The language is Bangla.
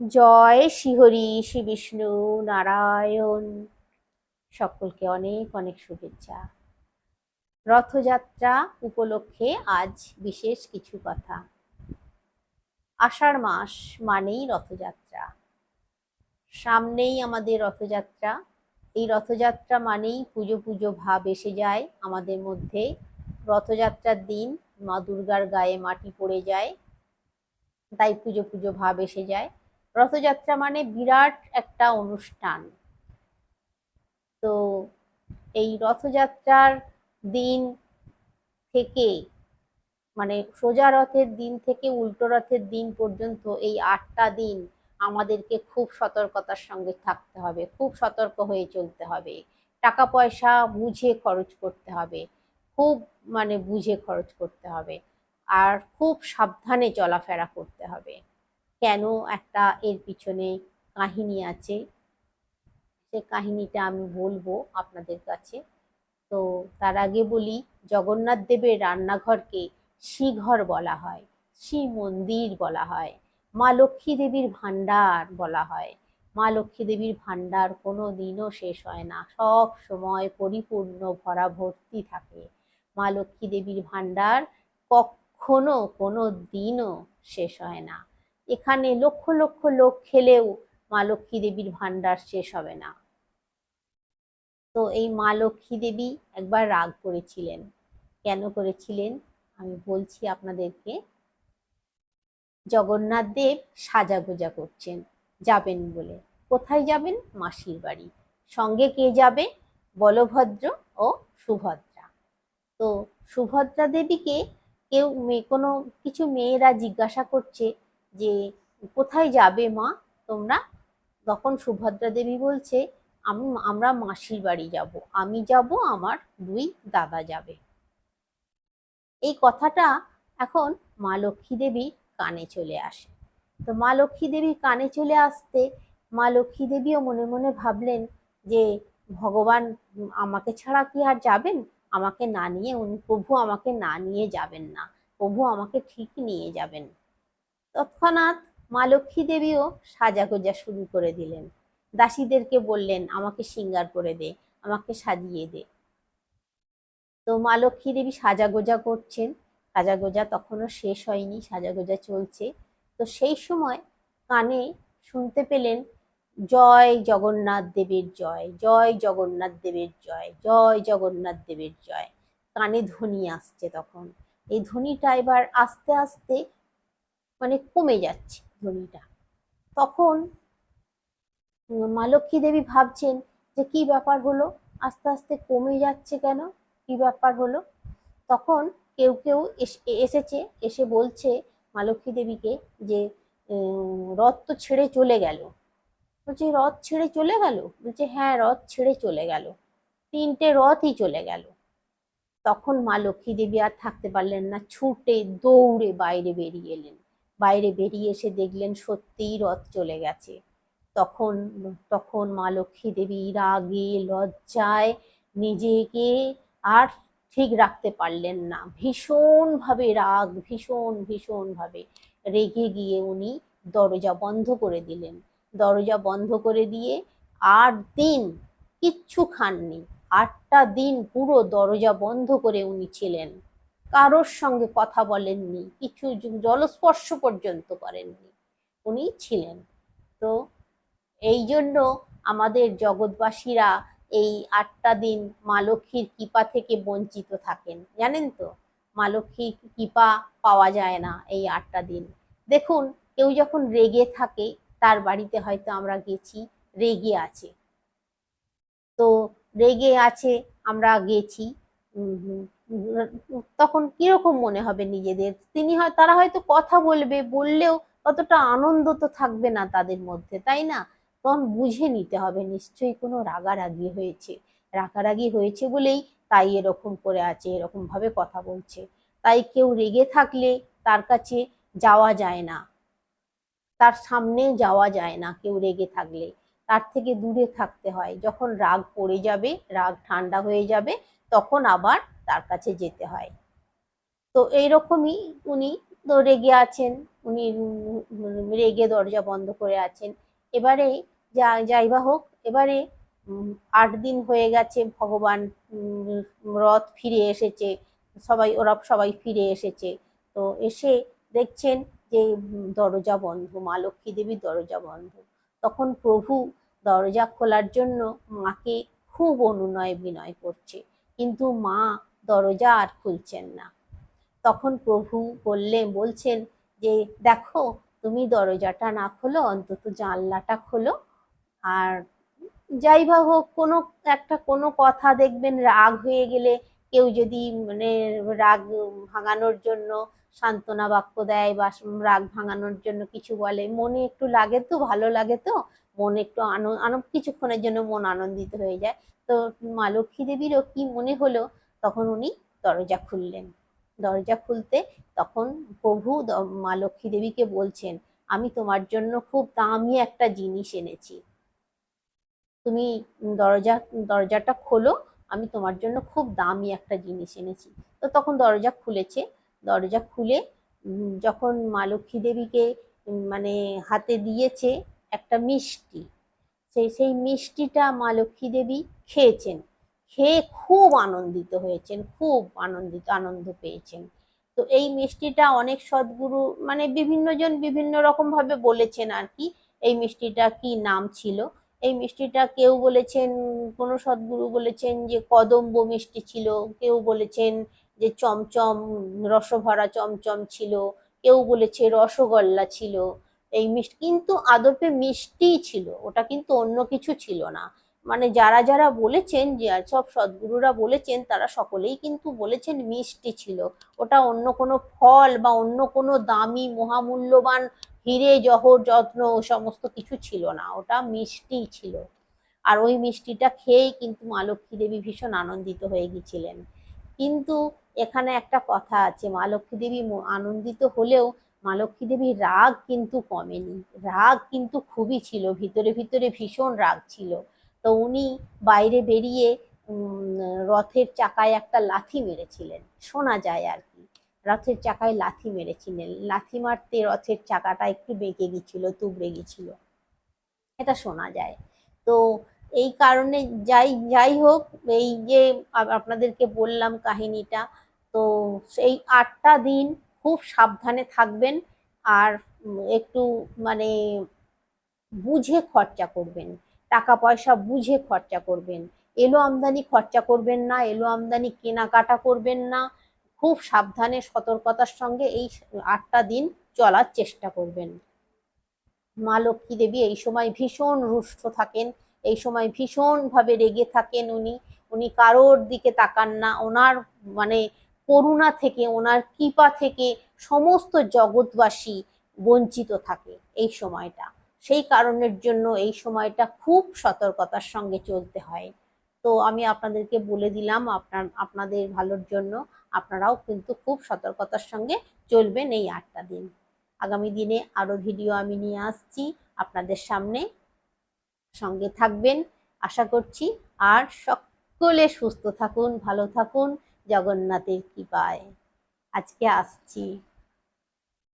জয় শ্রীহরি শ্রী বিষ্ণু নারায়ণ। সকলকে অনেক অনেক শুভেচ্ছা। রথযাত্রা উপলক্ষে আজ বিশেষ কিছু কথা। আষাঢ় মাস মানেই রথযাত্রা। সামনেই আমাদের রথযাত্রা। এই রথযাত্রা মানেই পুজো পুজো ভাব এসে যায় আমাদের মধ্যে। রথযাত্রার দিন মা দুর্গার গায়ে মাটি পড়ে যায়। তাই পুজো পুজো ভাব এসে যায়। রথযাত্রা মানে বিরাট একটা অনুষ্ঠান। তো এই রথযাত্রার দিন থেকে মানে সোজা রথের দিন থেকে উল্টো রথের দিন পর্যন্ত এই আটটা দিন আমাদেরকে খুব সতর্কতার সঙ্গে থাকতে হবে, খুব সতর্ক হয়ে চলতে হবে। টাকা পয়সা বুঝে খরচ করতে হবে, খুব মানে বুঝে খরচ করতে হবে। আর খুব সাবধানে চলাফেরা করতে হবে। কেন একটা এর পিছনে কাহিনী আছে? সে কাহিনীটা আমি বলব আপনাদের কাছে। তো তার আগে বলি, জগন্নাথ দেবের রান্নাঘরকে শ্রীঘর বলা হয় শ্রী মন্দির বলা হয়, মা লক্ষ্মী দেবীর ভাণ্ডার বলা হয়। মা লক্ষ্মী দেবীর ভাণ্ডার কোনো দিনও শেষ হয় না, সব সময় পরিপূর্ণ ভরা ভর্তি থাকে। মা লক্ষ্মী দেবীর ভাণ্ডার কখনো কোনো দিনও শেষ হয় না। এখানে লক্ষ লক্ষ লোক খেলেও মা লক্ষ্মী দেবীর ভাণ্ডার শেষ হবে না। তো এই মা লক্ষ্মী দেবী একবার রাগ করেছিলেন। কেন করেছিলেন? আমি বলছি আপনাদেরকে। জগন্নাথ দেব সাজাগোজা করছেন, যাবেন বলে। কোথায় যাবেন? মাসির বাড়ি। সঙ্গে কে যাবে? বলভদ্র ও সুভদ্রা। তো সুভদ্রা দেবীকে কেউ কোনো কিছু মেয়েরা জিজ্ঞাসা করছে যে কোথায় যাবে মা? তোমরা? তখন সুভদ্রা দেবী বলছে, আমি, আমরা মাসির বাড়ি যাব। আমি যাব, আমার দুই দাদা যাবে। এই কথাটা এখন মা লক্ষ্মী দেবী কানে চলে আসে। তো মা লক্ষ্মী দেবী কানে চলে আসতে মা লক্ষ্মী দেবীও মনে মনে ভাবলেন যে, ভগবান আমাকে ছাড়া কি আর যাবেন? আমাকে না নিয়ে উনি, প্রভু আমাকে না নিয়ে যাবেন না। প্রভু আমাকে ঠিক নিয়ে যাবেন। তৎক্ষণাৎ মা লক্ষ্মী দেবীও সাজাগোজা শুরু করে দিলেন। দাসীদেরকে বললেন, আমাকে সিঙ্গার করে দে, আমাকে সাজিয়ে দে। তো মা লক্ষ্মী দেবী সাজাগোজা করছেন। সাজাগোজা তখনও শেষ হয়নি, সাজাগোজা চলছে। তো সেই সময় কানে শুনতে পেলেন, জয় জগন্নাথ দেবের জয় জয় জগন্নাথ দেবের জয় জয় জগন্নাথ দেবের জয়। কানে ধ্বনি আসছে তখন। এই ধ্বনিটা এবার আস্তে আস্তে মানে কমে যাচ্ছে ধ্বনিটা তখন মা লক্ষ্মী দেবী ভাবছেন যে কি ব্যাপার হলো? আস্তে আস্তে কমে যাচ্ছে কেন? কি ব্যাপার হলো? তখন কেউ কেউ এসেছে, এসে বলছে মা লক্ষ্মী দেবীকে যে রথ তো ছেড়ে চলে গেল। বলছে, রথ ছেড়ে চলে গেল? বলছে হ্যাঁ রথ ছেড়ে চলে গেল। তিনটে রথই চলে গেল। তখন মা লক্ষ্মী দেবী আর থাকতে পারলেন না, ছুটে দৌড়ে বাইরে বেরিয়ে এলেন। বাইরে বেরিয়ে এসে দেখলেন সত্যিই রথ চলে গেছে। তখন তখন মা লক্ষ্মী দেবী রাগে, লজ্জায় নিজেকে আর ঠিক রাখতে পারলেন না। ভীষণভাবে রাগ, ভীষণ, ভীষণভাবে রেগে গিয়ে উনি দরজা বন্ধ করে দিলেন। দরজা বন্ধ করে দিয়ে আট দিন কিচ্ছু খাননি। আটটা দিন পুরো দরজা বন্ধ করে উনি ছিলেন। কারোর সঙ্গে কথা বলেননি, কিছু জলস্পর্শ পর্যন্ত করেননি। উনি ছিলেন। তো এই জন্য আমাদের জগৎবাসীরা এই আটটা দিন মা লক্ষ্মীর কৃপা থেকে বঞ্চিত থাকেন। জানেন তো, মা লক্ষ্মীর কৃপা পাওয়া যায় না এই আটটা দিন। দেখুন, কেউ যখন রেগে থাকে, তার বাড়িতে হয়তো আমরা গেছি, রেগে আছে। তো রেগে আছে, আমরা গেছি তখন কীরকম মনে হবে নিজেদের? তিনি হয়, তারা হয়তো কথা বলবে, বললেও ততটা আনন্দ তো থাকবে না তাদের মধ্যে, তাই না? তখন বুঝে নিতে হবে, নিশ্চয়ই কোনো রাগারাগি হয়েছে। রাগারাগি হয়েছে বলেই তাই এরকম করে আছে এরকম ভাবে কথা বলছে। তাই কেউ রেগে থাকলে তার কাছে যাওয়া যায় না। তার সামনে যাওয়া যায় না কেউ রেগে থাকলে। তার থেকে দূরে থাকতে হয়। যখন রাগ পড়ে যাবে, রাগ ঠান্ডা হয়ে যাবে, তখন আবার তার কাছে যেতে হয়। তো এইরকমই উনি তো রেগে আছেন, উনি রেগে দরজা বন্ধ করে আছেন। এবারে যা, যাই বা হোক, এবারে আট দিন হয়ে গেছে, ভগবান রথ ফিরে এসেছে, সবাই, ওরা সবাই ফিরে এসেছে। তো এসে দেখছেন যে দরজা বন্ধ, মা লক্ষ্মী দেবীর দরজা বন্ধ। তখন প্রভু দরজা খোলার জন্য মাকে খুব অনুনয় বিনয় করছে। কিন্তু মা দরজা আর খুলছেন না। তখন প্রভু বললেন বলছেন যে, দেখো, তুমি দরজাটা না খোলো, অন্তত জানলাটা খোলো। আর যাই বা হোক, কোনো একটা কোনো কথা দেখবেন রাগ হয়ে গেলে কেউ যদি মানে রাগ ভাঙানোর জন্য সান্ত্বনা বাক্য দেয় বা রাগ ভাঙানোর জন্য কিছু বলে, মনে একটু লাগে তো, ভালো লাগে তো, মন একটু আনন্দ কিছুক্ষণের জন্য মন আনন্দিত হয়ে যায়। তো মা লক্ষ্মী দেবীরও কি মনে হলো? তখন উনি দরজা খুললেন। দরজা খুলতে তখন প্রভু মা লক্ষ্মী দেবীকে বলছেন, আমি তোমার জন্য খুব দামি একটা জিনিস এনেছি। তুমি দরজা, দরজাটা খোলো আমি তোমার জন্য খুব দামি একটা জিনিস এনেছি। তো তখন দরজা খুলেছে। দরজা খুলে যখন মা লক্ষ্মী দেবীকে মানে হাতে দিয়েছে একটা মিষ্টি, সেই সেই মিষ্টিটা মা লক্ষ্মী দেবী খেয়েছেন। খেয়ে খুব আনন্দিত হয়েছেন, খুব আনন্দিত, আনন্দ পেয়েছেন। তো এই মিষ্টিটা অনেক সদ্গুরু মানে বিভিন্ন জন বিভিন্ন রকম ভাবে বলেছেন আর কি, এই মিষ্টিটা কি নাম ছিল। এই মিষ্টিটা কেউ বলেছেন, কোনো সদ্গুরু বলেছেন যে কদম্ব মিষ্টি ছিল, কেউ বলেছেন যে চমচম রসভরা চমচম ছিল, কেউ বলেছে রসগোল্লা ছিল, এই মিষ্টি, কিন্তু আদপে মিষ্টিই ছিল, ওটা কিন্তু অন্য কিছু ছিল না। মানে যারা যারা বলেছেন যে সব সদ্গুরুরা বলেছেন, তারা সকলেই কিন্তু বলেছেন মিষ্টি ছিল। ওটা অন্য কোনো ফল বা অন্য কোনো দামি মহামূল্যবান হিরে, জহর, যত্ন ও সমস্ত কিছু ছিল না। ওটা মিষ্টিই ছিল। আর ওই মিষ্টিটা খেয়েই কিন্তু মা লক্ষ্মী দেবী ভীষণ আনন্দিত হয়ে গেছিলেন। কিন্তু এখানে একটা কথা আছে, মা লক্ষ্মী দেবী আনন্দিত হলেও মা লক্ষ্মী দেবীর রাগ কিন্তু কমেনি। রাগ কিন্তু খুবই ছিল, ভিতরে ভিতরে ভীষণ রাগ ছিল। তো উনি বাইরে বেরিয়ে রথের চাকায় একটা লাথি মেরেছিলেন। শোনা যায় আর রথের চাকায় লাথি মেরেছিলেন। লাথি মারতে রথের চাকাটা একটু বেঁকে গেছিল তুবড়ে গেছিল এটা শোনা যায়। তো এই কারণে যাই যাই হোক, এই যে আপনাদেরকে বললাম কাহিনীটা, তো সেই আটটা দিন খুব সাবধানে থাকবেন আর একটু মানে বুঝে খরচা করবেন। টাকা পয়সা বুঝে খরচা করবেন। এলো আমদানি খরচা করবেন না, এলো আমদানি কেনাকাটা করবেন না খুব সাবধানে, সতর্কতার সঙ্গে এই আটটা দিন চলার চেষ্টা করবেন। মা লক্ষ্মী দেবী এই সময় ভীষণ রুষ্ট থাকেন, এই সময় ভীষণভাবে রেগে থাকেন উনি। উনি কারোর দিকে তাকান না, ওনার মানে করুণা থেকে, ওনার কৃপা থেকে সমস্ত জগৎবাসী বঞ্চিত থাকে এই সময়টা। সেই কারণের জন্য এই সময়টা খুব সতর্কতার সঙ্গে চলতে হয়। তো আমি আপনাদেরকে বলে দিলাম আপনার, আপনাদের ভালোর জন্য। আপনারাও কিন্তু খুব সতর্কতার সঙ্গে চলবেন এই আটটা দিন। আগামী দিনে আরও ভিডিও আমি নিয়ে আসছি আপনাদের সামনে। সঙ্গে থাকবেন, আশা করছি। আর সকলে সুস্থ থাকুন, ভালো থাকুন, জগন্নাথের কৃপায়। আজকে আসছি।